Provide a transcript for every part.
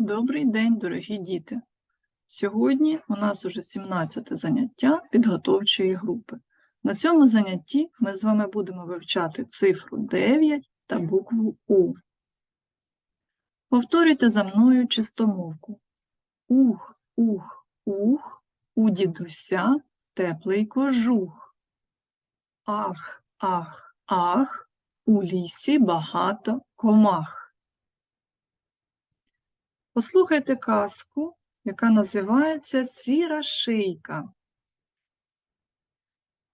Добрий день, дорогі діти! Сьогодні у нас уже 17 заняття підготовчої групи. На цьому занятті ми з вами будемо вивчати цифру 9 та букву У. Повторюйте за мною чистомовку. Ух, ух, ух, у дідуся теплий кожух. Ах, ах, ах, у лісі багато комах. Послухайте казку, яка називається Сіра шийка.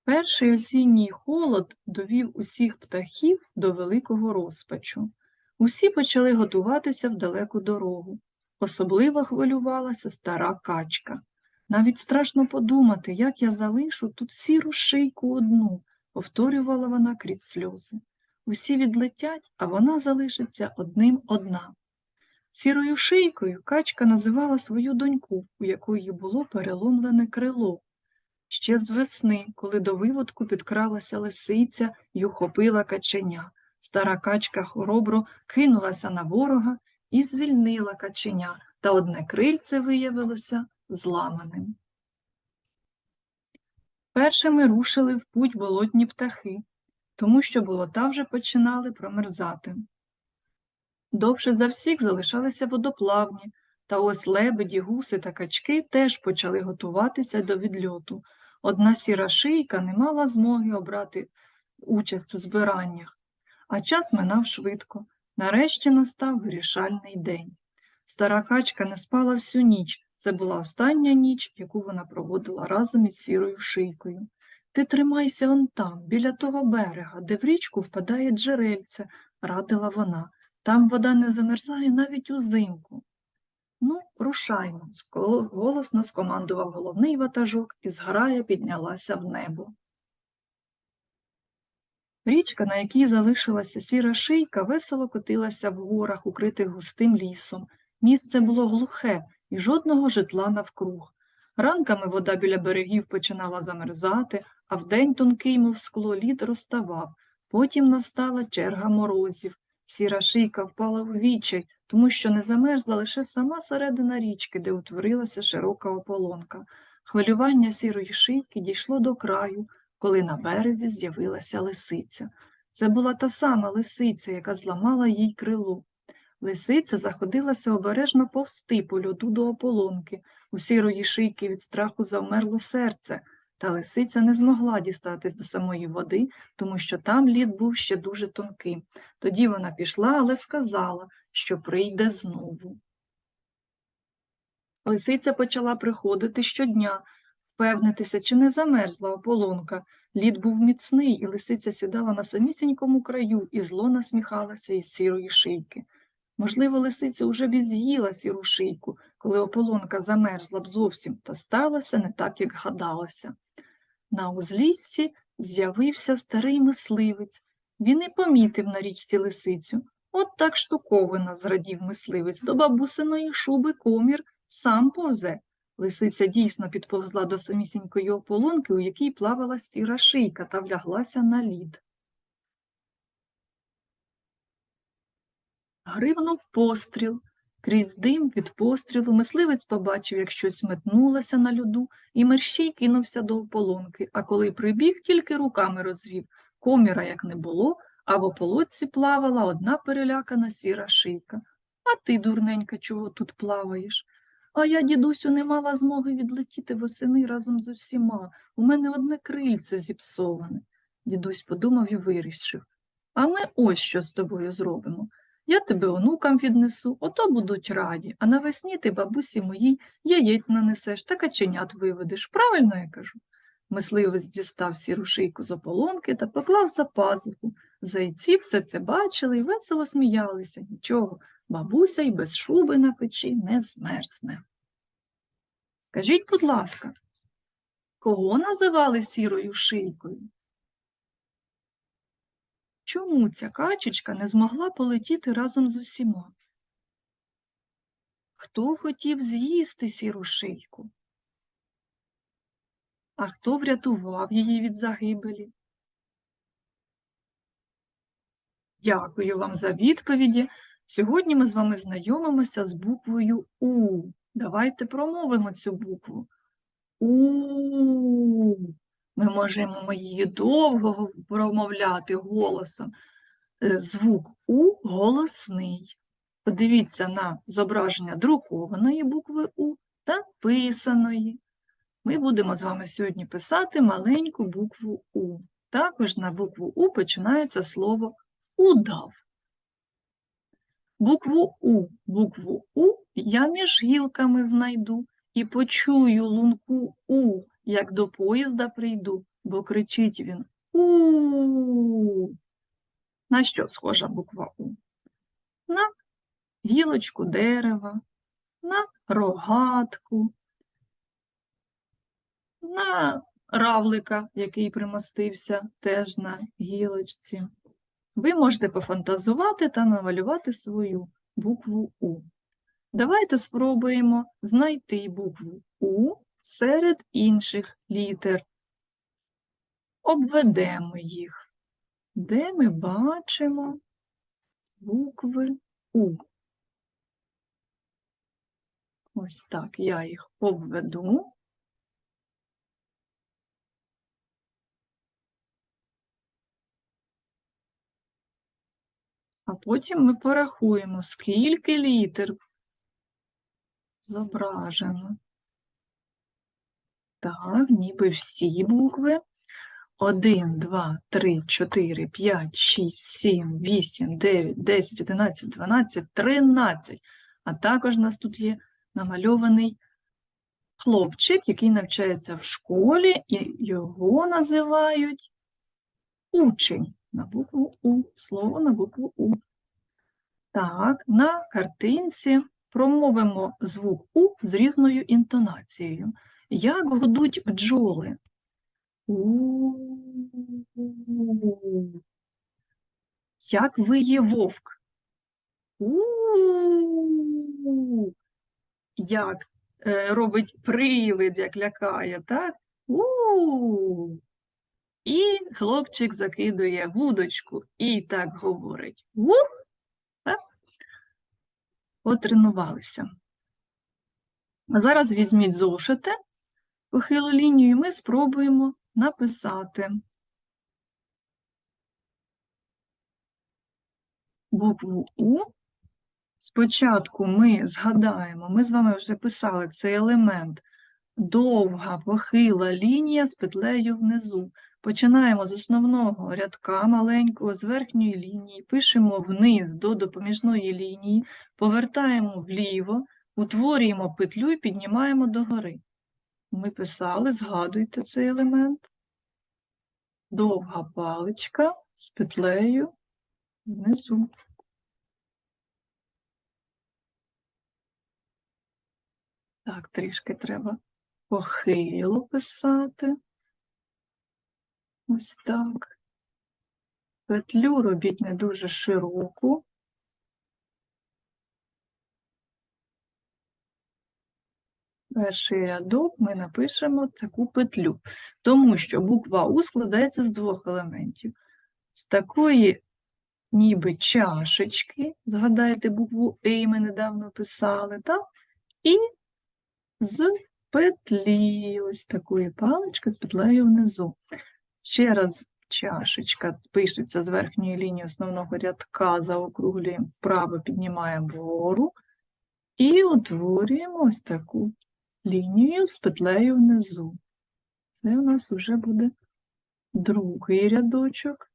Перший осінній холод довів усіх птахів до великого розпачу. Усі почали готуватися в далеку дорогу. Особливо хвилювалася стара качка. Навіть страшно подумати, як я залишу тут сіру шийку одну, повторювала вона крізь сльози. Усі відлетять, а вона залишиться одним одна. Сірою шийкою качка називала свою доньку, у якої було переломлене крило. Ще з весни, коли до виводку підкралася лисиця й ухопила каченя. Стара качка хоробро кинулася на ворога і звільнила каченя, та одне крильце виявилося зламаним. Першими рушили в путь болотні птахи, тому що болота вже починали промерзати. Довше за всіх залишалися водоплавні, та ось лебеді, гуси та качки теж почали готуватися до відльоту. Одна сіра шийка не мала змоги обрати участь у збираннях, а час минав швидко. Нарешті настав вирішальний день. Стара качка не спала всю ніч. Це була остання ніч, яку вона проводила разом із сірою шийкою. Ти тримайся он там, біля того берега, де в річку впадає джерельце, радила вона. Там вода не замерзає навіть узимку. Ну, рушаймо, голосно скомандував головний ватажок, і зграя піднялася в небо. Річка, на якій залишилася сіра шийка, весело котилася в горах, укритих густим лісом. Місце було глухе і жодного житла навкруг. Ранками вода біля берегів починала замерзати, а вдень тонкий, мов скло, лід розставав. Потім настала черга морозів. Сіра шийка впала у відчай, тому що не замерзла лише сама середина річки, де утворилася широка ополонка. Хвилювання сірої шийки дійшло до краю, коли на березі з'явилася лисиця. Це була та сама лисиця, яка зламала їй крило. Лисиця заходилася обережно повсти по льоду до ополонки. У сірої шийки від страху завмерло серце, та лисиця не змогла дістатись до самої води, тому що там лід був ще дуже тонкий. Тоді вона пішла, але сказала, що прийде знову. Лисиця почала приходити щодня, впевнитися, чи не замерзла ополонка. Лід був міцний, і лисиця сідала на самісінькому краю і зло насміхалася із сірої шийки. Можливо, лисиця уже б з'їла сіру шийку, коли ополонка замерзла б зовсім, та сталося не так, як гадалося. На узліссі з'явився старий мисливець. Він і помітив на річці лисицю. От так штуковина, зрадів мисливець, до бабусиної шуби комір сам повзе. Лисиця дійсно підповзла до самісінької ополонки, у якій плавала сіра шийка та вляглася на лід. Гривнув постріл. Крізь дим від пострілу мисливець побачив, як щось метнулося на льоду, і мерщій кинувся до ополонки, а коли прибіг, тільки руками розвів. Коміра як не було, а в ополонці плавала одна перелякана сіра шийка. А ти, дурненька, чого тут плаваєш? А я, дідусю, не мала змоги відлетіти восени разом з усіма. У мене одне крильце зіпсоване. Дідусь подумав і вирішив. А ми ось що з тобою зробимо. Я тебе онукам віднесу, ото будуть раді, а навесні ти бабусі моїй яєць нанесеш та каченят виведеш. Правильно я кажу? Мисливець дістав сіру шийку з ополонки та поклав за пазуху. Зайці все це бачили і весело сміялися. Нічого, бабуся й без шуби на печі не змерзне. Скажіть, будь ласка, кого називали сірою шийкою? Чому ця качечка не змогла полетіти разом з усіма? Хто хотів з'їсти сіру шийку? А хто врятував її від загибелі? Дякую вам за відповіді. Сьогодні ми з вами знайомимося з буквою У. Давайте промовимо цю букву. У. Ми можемо її довго промовляти голосом. Е, Звук У голосний. Подивіться на зображення друкованої букви У та писаної. Ми будемо з вами сьогодні писати маленьку букву У. Також на букву У починається слово удав. Букву У, букву У я між гілками знайду і почую лунку У, як до поїзда прийду, бо кричить він У. На що схожа буква У? На гілочку дерева, на рогатку, на равлика, який примостився теж на гілочці. Ви можете пофантазувати та намалювати свою букву У. Давайте спробуємо знайти букву У серед інших літер. Обведемо їх. Де ми бачимо букви У? Ось так я їх обведу. А потім ми порахуємо, скільки літер зображено. Так, ніби всі букви. 1, 2, 3, 4, 5, 6, 7, 8, 9, 10, 11, 12, 13. А також у нас тут є намальований хлопчик, який навчається в школі, і його називають учень на букву У, слово на букву У. Так, на картинці промовимо звук У з різною інтонацією. Як гудуть бджоли? У. Як виє вовк? У. Як е, робить привид, як лякає, так? У. І хлопчик закидує вудочку і так говорить. Ух! Так? Зараз візьміть зошити похилу лінію, ми спробуємо написати букву У. Спочатку ми згадаємо, ми з вами вже писали цей елемент довга похила лінія з петлею внизу. Починаємо з основного рядка маленького, з верхньої лінії, пишемо вниз до допоміжної лінії, повертаємо вліво, утворюємо петлю і піднімаємо догори. Ми писали, згадуйте цей елемент. Довга паличка з петлею внизу. Так, трішки треба похило писати. Ось так. Петлю робіть не дуже широку. Перший рядок ми напишемо таку петлю, тому що буква У складається з двох елементів. З такої ніби чашечки, згадайте букву «и» ми недавно писали, так? І з петлі, ось такої палички з петлею внизу. Ще раз чашечка пишеться з верхньої лінії основного рядка, заокруглюємо вправо, піднімаємо вгору і утворюємо ось таку лінію з петлею внизу. Це у нас вже буде другий рядочок.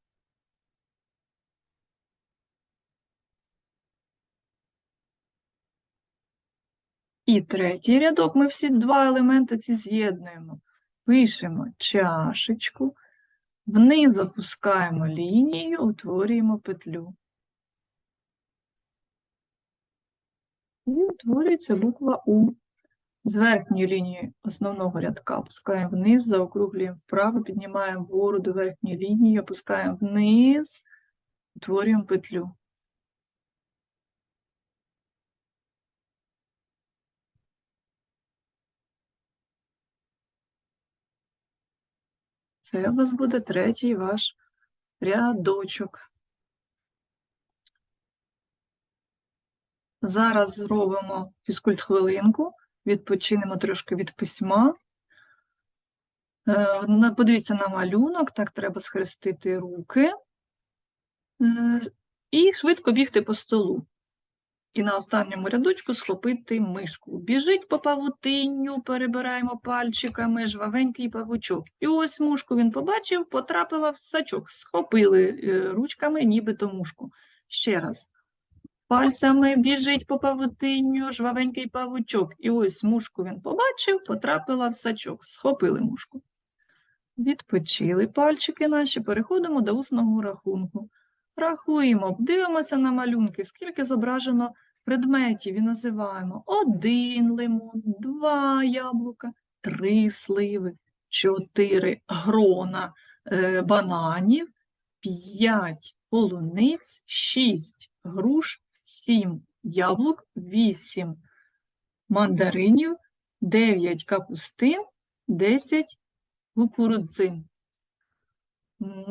І третій рядок ми всі два елементи ці з'єднуємо. Пишемо чашечку, вниз опускаємо лінію, утворюємо петлю. І утворюється буква У. З верхньої лінії основного рядка опускаємо вниз, заокруглюємо вправо, піднімаємо вгору до верхньої лінії, опускаємо вниз, утворюємо петлю. Це у вас буде третій ваш рядочок. Зараз зробимо фізкульт-хвилинку, відпочинемо трошки від письма. Е, Подивіться на малюнок, так треба схрестити руки е, і швидко бігти по столу. І на останньому рядочку схопити мишку. Біжить по павутинню, перебираємо пальчиками, жвавенький павучок. І ось мушку він побачив, потрапила в сачок. Схопили е, ручками, нібито мушку. Ще раз. Пальцями біжить по павутинню, жвавенький павучок. І ось мушку він побачив, потрапила в сачок. Схопили мушку. Відпочили пальчики наші, переходимо до усного рахунку. Рахуємо, дивимося на малюнки, скільки зображено предметів і називаємо один лимон, два яблука, три сливи, чотири грона е, бананів, п'ять полуниць, шість груш, сім яблук, вісім мандаринів, дев'ять капустин, десять кукурудзин.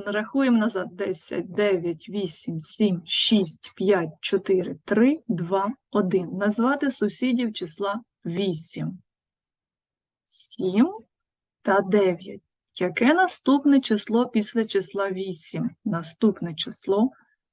Рахуємо назад. 10, 9, 8, 7, 6, 5, 4, 3, 2, 1. Назвати сусідів числа 8. 7 та 9. Яке наступне число після числа 8? Наступне число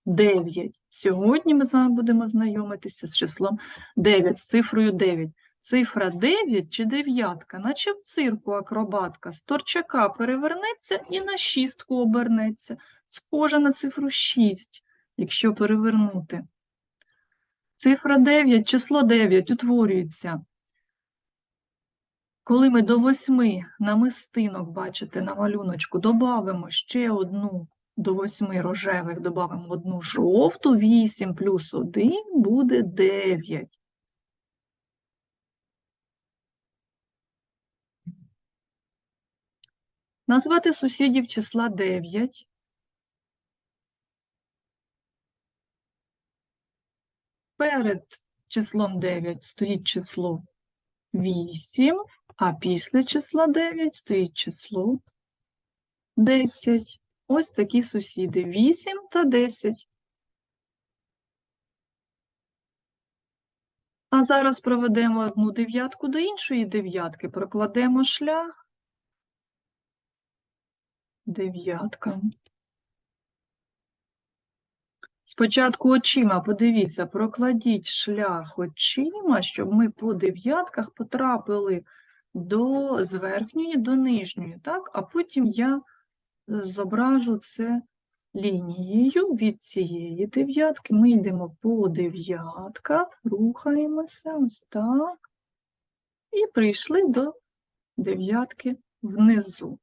9. Сьогодні ми з вами будемо знайомитися з числом 9, з цифрою 9. Цифра 9 чи дев'ятка, наче в цирку акробатка, з торчака перевернеться і на шістку обернеться. Схожа на цифру 6, якщо перевернути. Цифра 9, число 9 утворюється. Коли ми до восьми намистинок, бачите, на малюночку, додамо ще одну до восьми рожевих, додамо одну жовту, 8 плюс 1 буде 9. Назвати сусідів числа 9. Перед числом 9 стоїть число 8, а після числа 9 стоїть число 10. Ось такі сусіди 8 та 10. А зараз проведемо одну дев'ятку до іншої дев'ятки, прокладемо шлях. Дев'ятка. Спочатку очима, подивіться, прокладіть шлях очима, щоб ми по дев'ятках потрапили до, з верхньої до нижньої, так? А потім я зображу це лінією від цієї дев'ятки. Ми йдемо по дев'ятках, рухаємося ось так. І прийшли до дев'ятки внизу.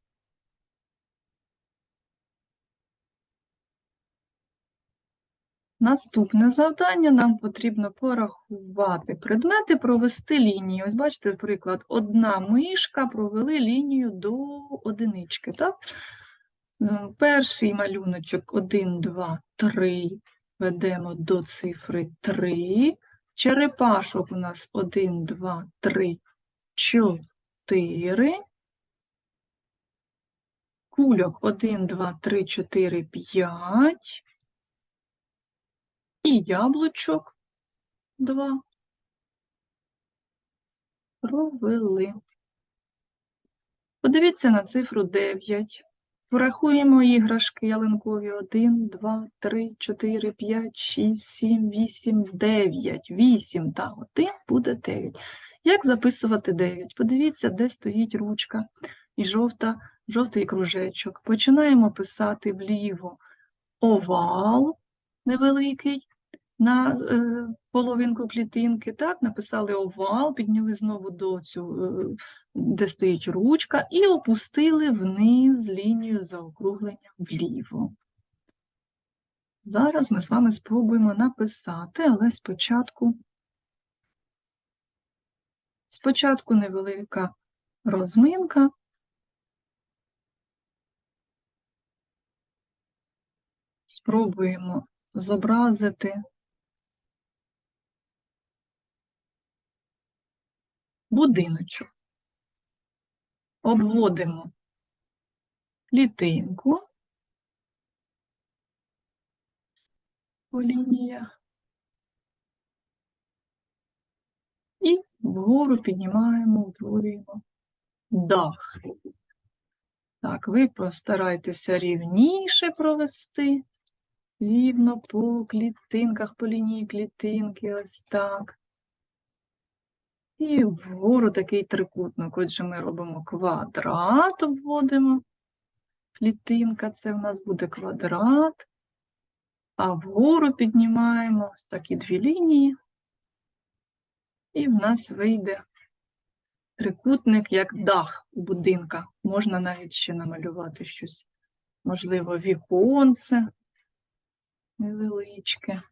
Наступне завдання нам потрібно порахувати предмети, провести лінію. Ось бачите, приклад, одна мишка провели лінію до одинички. Так? Е, Перший малюночок 1, 2, 3 ведемо до цифри 3. Черепашок у нас 1, 2, 3, 4. Кульок 1, 2, 3, 4, 5. І яблучок 2 провели. Подивіться на цифру 9. Порахуємо іграшки ялинкові 1, 2, 3, 4, 5, 6, 7, 8, 9. 8 та 1 буде 9. Як записувати 9? Подивіться, де стоїть ручка і жовта, жовтий кружечок. Починаємо писати вліво овал невеликий на е, половинку клітинки, так, написали овал, підняли знову до цю, е, де стоїть ручка, і опустили вниз лінію заокруглення вліво. Зараз ми з вами спробуємо написати, але спочатку, спочатку невелика розминка. Спробуємо зобразити будиночок. Обводимо клітинку по лініях. Вгору піднімаємо, утворюємо дах. Так, ви постарайтеся рівніше провести. Рівно по клітинках, по лінії клітинки, ось так. І вгору такий трикутник. Отже, ми робимо квадрат, обводимо. Клітинка це в нас буде квадрат. А вгору піднімаємо ось такі дві лінії. І в нас вийде трикутник як дах будинка. Можна навіть ще намалювати щось. Можливо, віконце невеличке.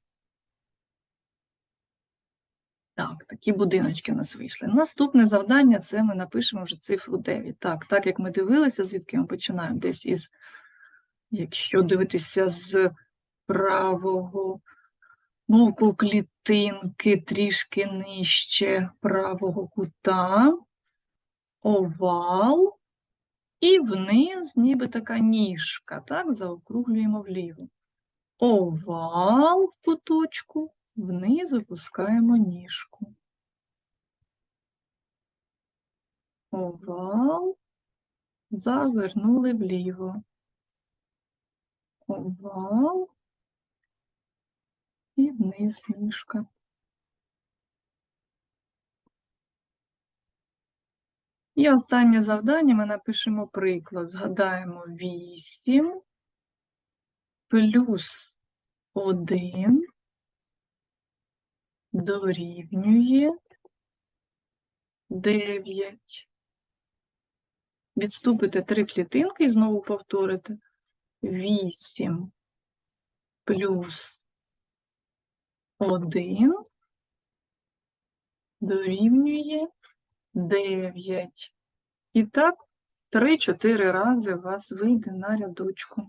Так, такі будиночки у нас вийшли. Наступне завдання це ми напишемо вже цифру 9. Так, так як ми дивилися, звідки ми починаємо десь із, якщо дивитися з правого боку клітинки, трішки нижче правого кута, овал, і вниз ніби така ніжка, так, заокруглюємо вліво. Овал в куточку, вниз опускаємо ніжку. Овал, завернули вліво. Овал і вниз ніжка. І останнє завдання ми напишемо приклад. Згадаємо 8 плюс 1 дорівнює 9. Відступите три клітинки і знову повторите. 8 плюс 1 дорівнює 9. І так 3-4 рази у вас вийде на рядочку.